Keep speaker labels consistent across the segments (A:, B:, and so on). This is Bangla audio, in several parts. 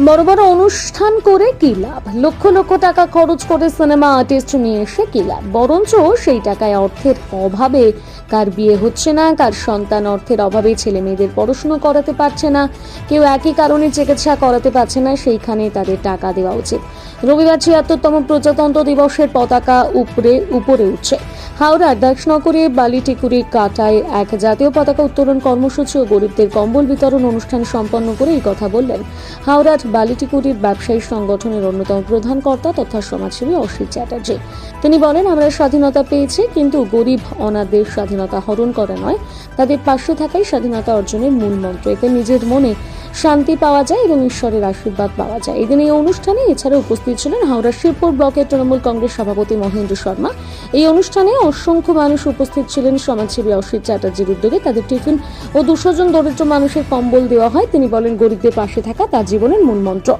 A: বড় বড় অনুষ্ঠান করে কি লাভ? লক্ষ লক্ষ টাকা খরচ করে সিনেমা আর্টিস্ট নিয়ে এসে কি লাভ? বরঞ্চ সেই টাকায় অর্থের অভাবে কার বিয়ে হচ্ছে না, কার সন্তান অর্থের অভাবে ছেলে মেয়েদের পড়াশুনো করাতে পারছে না, কেউ একই কারণে চিকিৎসা করাতে পারছে না, সেইখানে তাদের টাকা দেওয়া উচিত। রবিবার ছিয়াত্তরতম প্রজাতন্ত্র দিবসের পতাকা উপরে উপরে উঠছে। হাওড়ার দাসনগরে বালিটিকুরি কাটায় এক জাতীয় পতাকা উত্তোলন কর্মসূচি ও গরিবদের কম্বল বিতরণ অনুষ্ঠান সম্পন্ন করে এই কথা বললেন হাওড়ার বালিটিকুরির ব্যবসায়ী সংগঠনের অন্যতম প্রধান কর্তা তথা সমাজসেবী অসিত চ্যাটার্জি। তিনি বলেন, আমরা স্বাধীনতা পেয়েছি, কিন্তু গরিব অনাদের স্বাধীনতা হরণ করা নয়। তাদের পাশে থাকাই স্বাধীনতা অর্জনের মূল মন্ত্র। এতে নিজের মনে শান্তি পাওয়া যায় এবং ঈশ্বরের আশীর্বাদ পাওয়া যায়। এদিন এই অনুষ্ঠানে এছাড়া উপস্থিত ছিলেন হাওড়া শিবপুর ব্লকের তৃণমূল কংগ্রেস সভাপতি মহেন্দ্র শর্মা। এই অনুষ্ঠানে অসংখ্য মানুষ উপস্থিত ছিলেন। সমাজসেবী অসিত চ্যাটার্জির উদ্যোগে তাদের টিফিন ও দুশো জন দরিদ্র মানুষের কম্বল দেওয়া হয়। তিনি বলেন, গরিবদের পাশে থাকা তার জীবনের মূল মন্ত্র।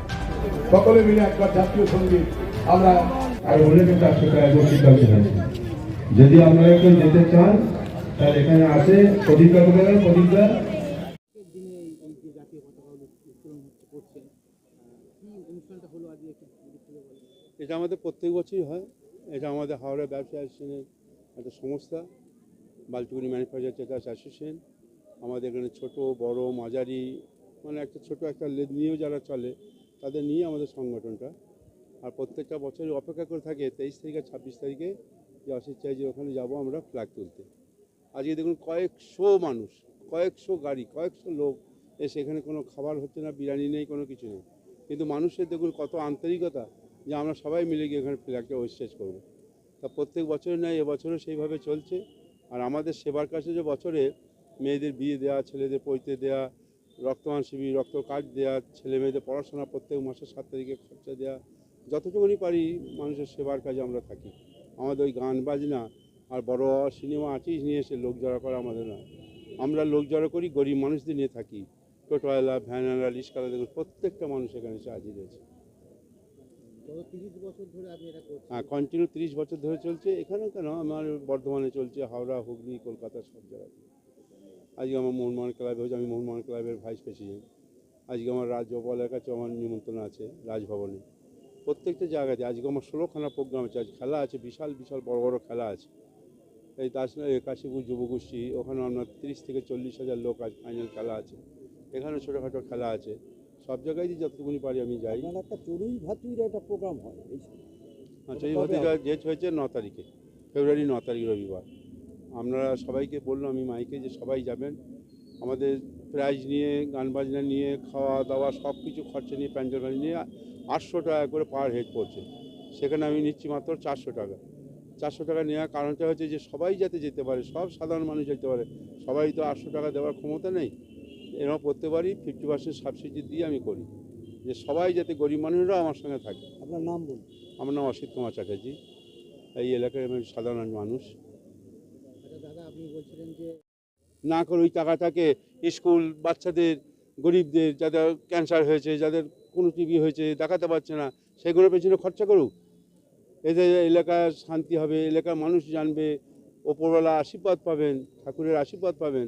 B: সকলে মিলে একবার জাতীয় সংগীত আমরা
C: আর যদি আপনারা কেউ যেতে চান তাহলে এখানে আছে প্রদীপটা কোথায়
D: যে জাতীয় পতাকা উত্তোলন করছেন।
E: এটা আমাদের প্রত্যেক বছরই হয়। এটা আমাদের হাওড়া ব্যবসা অ্যাসোসিয়েশনের একটা সংস্থা বালটুকুনি ম্যানুফ্যাকচার অ্যাসোসিয়েশন আমাদের এখানে ছোট, বড়, মাঝারি মানে একটা ছোট একটা নিয়েও যারা চলে, তাদের নিয়ে আমাদের সংগঠনটা। আর প্রত্যেকটা বছরই অপেক্ষা করে থাকে তেইশ তারিখ ছাব্বিশ তারিখে যে অসিত চাই যে ওখানে যাব আমরা ফ্ল্যাগ তুলতে। আজকে দেখুন কয়েকশো মানুষ, কয়েকশো গাড়ি, কয়েকশো লোক এসে এখানে কোনো খাবার হচ্ছে না, বিরিয়ানি নেই, কোনো কিছু নেই। কিন্তু মানুষের দেখুন কত আন্তরিকতা যে আমরা সবাই মিলে গিয়ে এখানে ফ্ল্যাগটা ওয়েস্টেজ করব। তা প্রত্যেক বছর নয় এবছরও সেইভাবে চলছে। আর আমাদের সেবার কাছে যে বছরে মেয়েদের বিয়ে দেওয়া ছেলেদের পৈতে দেওয়া রক্তদান শিবির রক্ত কার্ড দেওয়া ছেলে মেয়েদের পড়াশোনা প্রত্যেক মাসের সাত তারিখে খরচা দেওয়া যতটুকুনি পারি মানুষের সেবার কাজে আমরা থাকি। আমাদের ওই গান বাজনা আর বড় সিনেমা আর্টিস্ট নিয়ে এসে লোক জড়ো করা আমাদের না আমরা লোক জড়ো করি, গরিব মানুষদের নিয়ে থাকি। টোটোওয়ালা ভ্যানওয়ালা রিক্সাওয়ালা দেখুন প্রত্যেকটা মানুষ এখানে এসে হাজির হয়েছে। হ্যাঁ কন্টিনিউ তিরিশ বছর ধরে চলছে। এখানেও কেন? আমার বর্ধমানে চলছে হাওড়া হুগলি কলকাতা সব জায়গায় আজকে আমার মোহনমোহন ক্লাবে হচ্ছে আমি মোহনমোহন ক্লাবের ভাইস প্রেসিডেন্ট আজকে আমার রাজ্যপালের কাছে আমার নিমন্ত্রণ আছে রাজভবনে। প্রত্যেকটা জায়গাতে আজকে আমার ষোলোখানা প্রোগ্রাম আছে। আজ খেলা আছে বিশাল বিশাল বড় বড় খেলা আছে। এই দাস কাশীপুর যুবগোষ্ঠী ওখানে আপনার তিরিশ থেকে চল্লিশ হাজার লোক আজ ফাইনাল খেলা আছে। এখানে ছোটোখাটো খেলা আছে। সব জায়গায় যে যতটুকুনি পারি আমি যাই।
D: একটা চড়ুই ভাতুইর একটা প্রোগ্রাম হয়। এই
E: এই ভাতিজা ডেট হয়েছে ন তারিখে ফেব্রুয়ারি ন তারিখ রবিবার। আপনারা সবাইকে বললাম আমি মাইকে যে সবাই যাবেন। আমাদের প্রাইজ নিয়ে গান বাজনা নিয়ে খাওয়া দাওয়া সব কিছু খরচা নিয়ে প্যান্ডেল ভ্যান্ডেল নিয়ে আটশো টাকা করে পার হেড পড়ছে। সেখানে আমি নিচ্ছি মাত্র চারশো টাকা। চারশো টাকা নেওয়ার কারণটা হচ্ছে যে সবাই যাতে যেতে পারে সব সাধারণ মানুষ যেতে পারে সবাই তো আটশো টাকা দেওয়ার ক্ষমতা নেই। এরকম করতে পারি ফিফটি পার্সেন্ট সাবসিডি দিয়ে আমি করি। যে সবাই যাতে গরিব মানুষরাও আমার সঙ্গে থাকে।
D: আপনার নাম বলুন।
E: আমার নাম অসিত কুমার চ্যাটার্জি। এই এলাকায় আমি সাধারণ মানুষ।
D: আচ্ছা দাদা আপনি বলছিলেন যে
E: না করে ওই টাকাটাকে স্কুল বাচ্চাদের গরিবদের যাদের ক্যান্সার হয়েছে যাদের কোনো টিভি হয়েছে দেখাতে পারছে না সেগুলোর পেছনে খরচা করুক। এতে এলাকার শান্তি হবে এলাকার মানুষ জানবে ওপরওয়ালা আশীর্বাদ পাবেন ঠাকুরের আশীর্বাদ পাবেন।